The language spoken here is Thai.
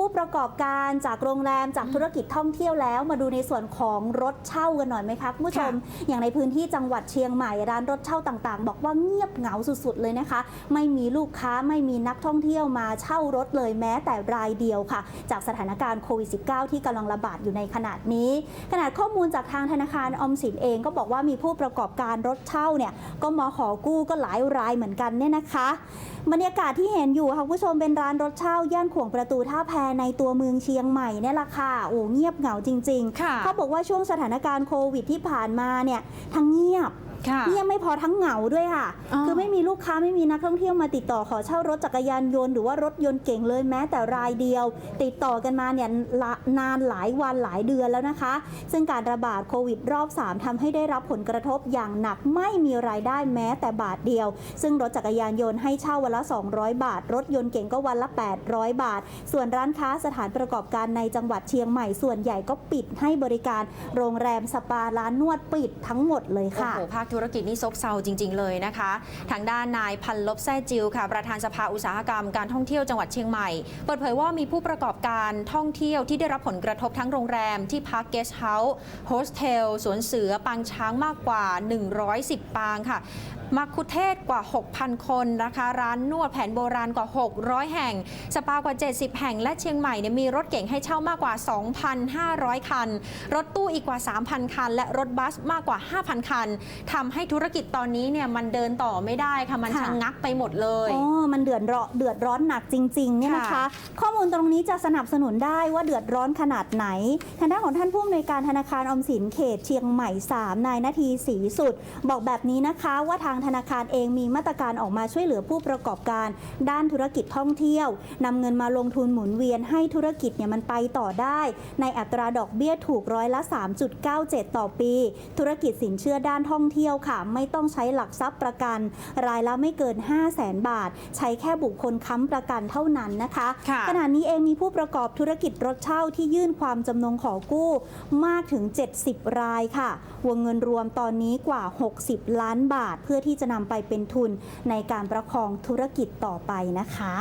ผู้ประกอบการจากโรงแรมจากธุรกิจท่องเที่ยวแล้ว มาดูในส่วนของรถเช่ากันหน่อยไหมคะคุณผู้ชม อย่างในพื้นที่จังหวัดเชียงใหม่ร้านรถเช่าต่างๆ บอกว่าเงียบเหงาสุดๆเลยนะคะ ไม่มีลูกค้าไม่มีนักท่องเที่ยวมาเช่ารถเลยแม้แต่รายเดียวค่ะ จากสถานการณ์โควิด -19 ที่กำลังระบาดอยู่ในขณะนี้ ขนาดข้อมูลจากทางธนาคารออมสินเองก็บอกว่ามีผู้ประกอบการรถเช่าเนี่ยก็มาขอกู้ก็หลายรายเหมือนกันเนี่ยนะคะ บรรยากาศที่เห็นอยู่ค่ะคุณผู้ชมเป็นร้านรถเช่าย่านขวงประตูท่าแพในตัวเมืองเชียงใหม่เนี่ยแหละค่ะโอ้เงียบเหงาจริงค่ะๆเขาบอกว่าช่วงสถานการณ์โควิดที่ผ่านมาเนี่ยทั้งเงียบ ค่ะเงียบไม่พอทั้งเหงาด้วยค่ะ อ๋อ คือไม่มีลูกค้าไม่มีนักท่องเที่ยวมาติดต่อขอเช่ารถจักรยานยนต์หรือว่ารถยนต์เก่งเลยแม้แต่รายเดียว ติดต่อกันมาเนี่ยละนานหลายวันหลายเดือนแล้วนะคะ ซึ่งการระบาดโควิดรอบ 3ทำให้ได้รับผลกระทบอย่างหนักไม่มีรายได้แม้แต่บาทเดียว ซึ่งรถจักรยานยนต์ให้เช่าวันละ 200 บาท รถยนต์เก่งก็วันละ 800 บาท ส่วนร้านค้าสถานประกอบการในจังหวัดเชียงใหม่ ส่วนใหญ่ก็ปิดให้บริการ โรงแรมสปาร้านนวดปิดทั้งหมดเลยโอ้ค่ะโหภาคธุรกิจนี่ซบเซาจริง ๆ เลยนะคะ ทางด้านนายพันลบแซ่จิวค่ะ ประธานสภาอุตสาหกรรมการท่องเที่ยวจังหวัดเชียงใหม่ เปิดเผยว่ามีผู้ประกอบการท่องเที่ยวที่ได้รับผลกระทบทั้งโรงแรมที่พักเกสต์เฮาส์โฮสเทลสวนเสือปางช้างมากกว่า 110 ปางค่ะมักคุเทศกว่า 6,000 คนนะคะ ร้านนวดแผนโบราณกว่า 600 แห่ง สปากว่า 70 แห่ง และเชียงใหม่เนี่ยมีรถเก่งให้เช่ามากกว่า 2,500 คัน รถตู้อีกกว่า 3,000 คัน และรถบัสมากกว่า 5,000 คันทำให้ธุรกิจตอนนี้เนี่ยมันเดินต่อไม่ได้ค่ะมันค่ะชะงงักไปหมดเลยอ๋อมันเดือดร้อนเดือดร้อนหนักจริงๆเนี่ยนะคะค่ะข้อมูลตรงนี้จะสนับสนุนได้ว่าเดือดร้อนขนาดไหนทางด้านของท่านผู้อำนวยการธนาคารออมสินเขตเชียงใหม่ 3 นายนาทีศรีสุด บอกแบบนี้นะคะว่าทางธนาคารเองมีมาตรการออกมาช่วยเหลือผู้ประกอบการ ด้านธุรกิจท่องเที่ยวนำเงินมาลงทุนหมุนเวียนให้ธุรกิจเนี่ยมันไปต่อได้ ในอัตราดอกเบี้ยถูกร้อยละ 3.97 ต่อปี ธุรกิจสินเชื่อด้านท่องเที่ยวค่ะ ไม่ต้องใช้หลักทรัพย์ประกัน รายละไม่เกิน 5 0 0แสนบาท ใช้แค่บุคคลค้ำประกันเท่านั้นนะคะค่ะขณะนี้เองมีผู้ประกอบธุรกิจรถเช่าที่ยื่นความจำนงขอกู้มากถึง 70 รายค่ะ วงเงินรวมตอนนี้กว่า 60 ล้านบาท เพื่อที่จะนำไปเป็นทุนในการประคองธุรกิจต่อไปนะคะ